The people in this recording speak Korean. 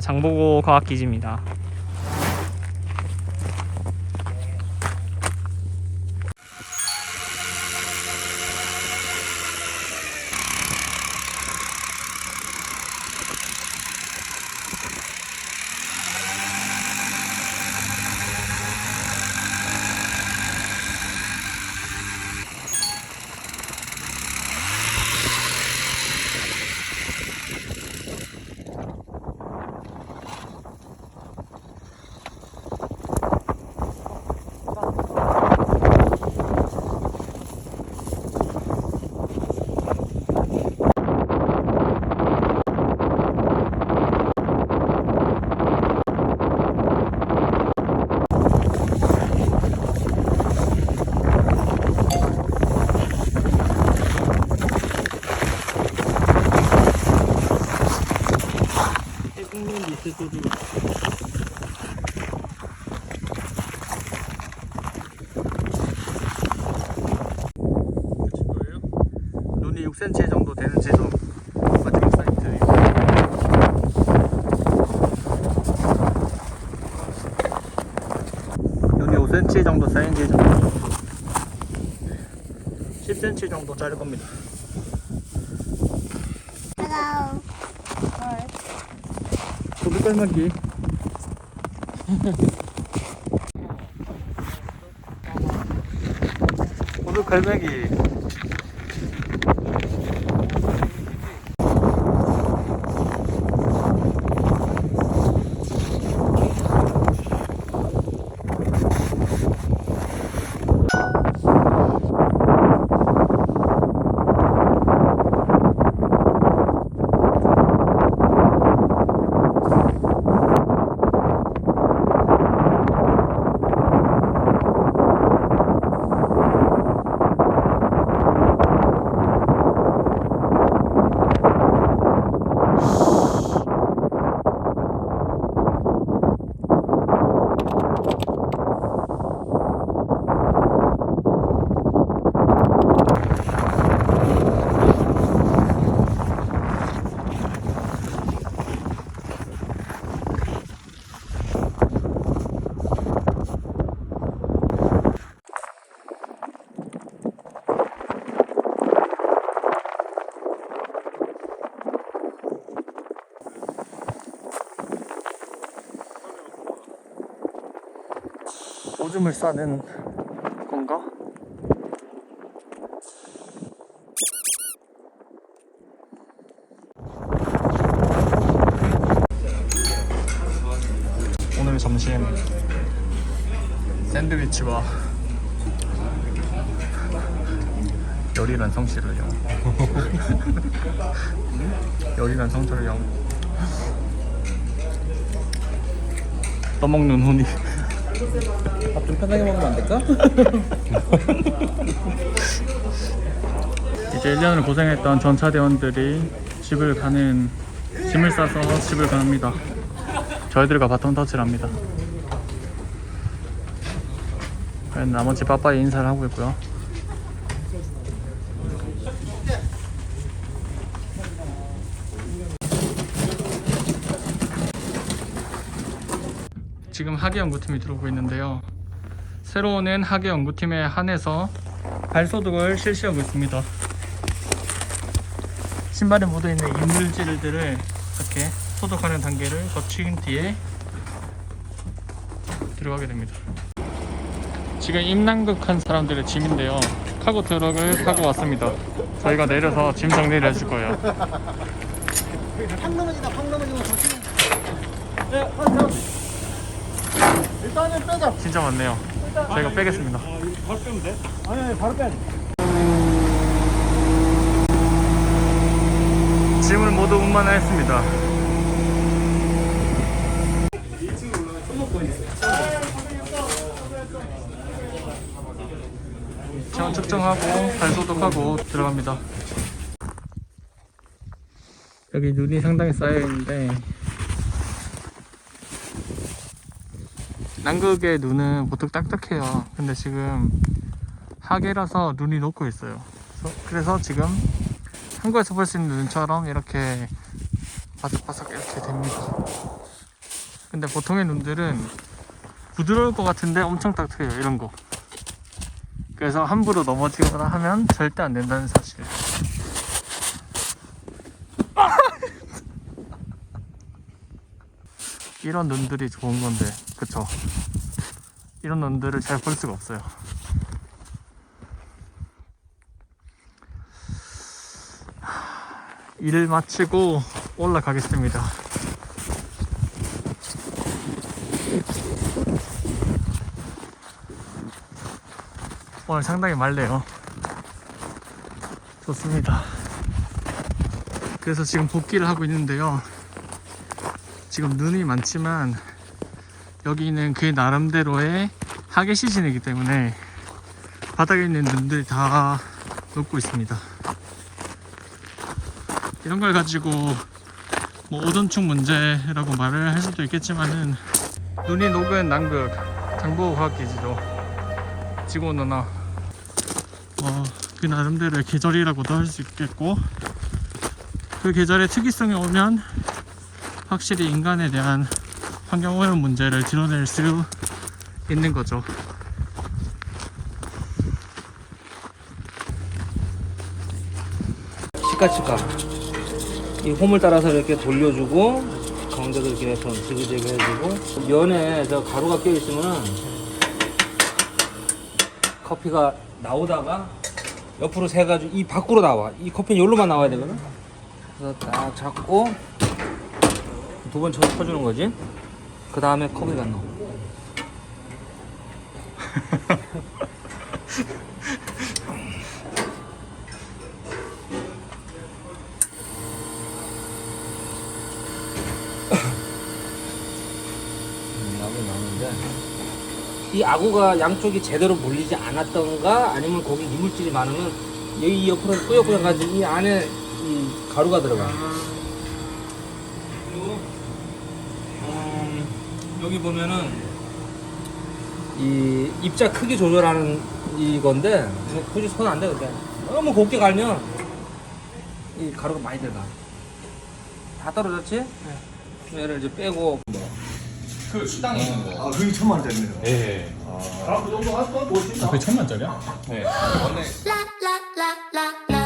장보고 과학기지입니다. 6cm 정도 되는 지점 마지막 사이트 눈이 5cm 정도 쌓인 지점 10cm 정도 자를 겁니다. 고기 깔맞기. 고기 갈매기 오줌을 싸는 건가? 오늘 점심 샌드위치와 열이란 성취를 영. 열이란 성취를 영. 떠먹는 훈이 밥 좀 편하게 먹으면 안 될까? 이제 1년을 고생했던 전차대원들이 집을 가는 짐을 싸서 집을 갑니다. 저희들과 바톤 터치를 합니다. 나머지 빠빠이 인사를 하고 있고요. 지금 학예 연구팀이 들어오고 있는데요. 새로 오는 학예 연구팀에 한해서 발소독을 실시하고 있습니다. 신발에 묻어있는 이물질들을 이렇게 소독하는 단계를 거친 뒤에 들어가게 됩니다. 지금 임난극한 사람들의 짐인데요. 카고 트럭을 타고 왔습니다. 저희가 내려서 짐 정리를 해줄 거예요. 네 일단은 빼자 진짜 많네요. 저희가 빼겠습니다. 바로 빼면 돼? 아니 아니 바로 빼야 돼 짐을 모두 운반하였습니다. 체온 측정하고 발 소독하고 들어갑니다. 여기 눈이 상당히 쌓여 있는데 남극의 눈은 보통 딱딱해요. 근데 지금 하계라서 눈이 녹고 있어요. 그래서- 지금 한국에서 볼 수 있는 눈처럼 이렇게 바삭바삭 이렇게 됩니다. 근데 보통의 눈들은 부드러울 것 같은데 엄청 딱딱해요 이런 거 그래서 함부로 넘어지거나 하면 절대 안 된다는 사실 이런 눈들이 좋은 건데 그쵸? 이런 눈들을 잘 볼 수가 없어요. 일을 마치고 올라가겠습니다. 오늘 상당히 맑네요. 좋습니다. 그래서 지금 복귀를 하고 있는데요 지금 눈이 많지만 여기는 그 나름대로의 하계 시즌이기 때문에 바닥에 있는 눈들이 다 녹고 있습니다. 이런 걸 가지고 뭐 오존축 문제라고 말을 할 수도 있겠지만은 눈이 녹은 남극 장보고과학기지로 지구 온난화 어, 그 나름대로의 계절이라고도 할 수 있겠고 그 계절의 특이성이 오면 확실히 인간에 대한 환경오염 문제를 드러낼 수 있는 거죠. 치카치카. 이 홈을 따라서 이렇게 돌려주고 가운데도 이렇게 좀 지그재그 해주고. 면에 저 가루가 껴 있으면은 커피가 나오다가 옆으로 세가지고 이 밖으로 나와. 이 커피는 여기로만 나와야 되거든? 그래서 딱 잡고 두 번 쳐주는 거지? 그 다음에 커피가 나와 나오긴 나오는데. 이 아구가 양쪽이 제대로 물리지 않았던가 아니면 거기 이물질이 많으면 여기 옆으로 꾸역꾸역 가지고 이 안에 이 가루가 들어가 음, 여기 보면은 이 입자 크기 조절하는 이건데 이거 굳이 손안돼 근데 너무 곱게 갈면 이 가루가 많이 들어가 다 떨어졌지? 얘를 이제 빼고 그 수당이 있는 거. 아, 그게 천만 원짜리네요. 예. 아, 그 정도 할건 멋있다. 그게 천만짜리야? 네. la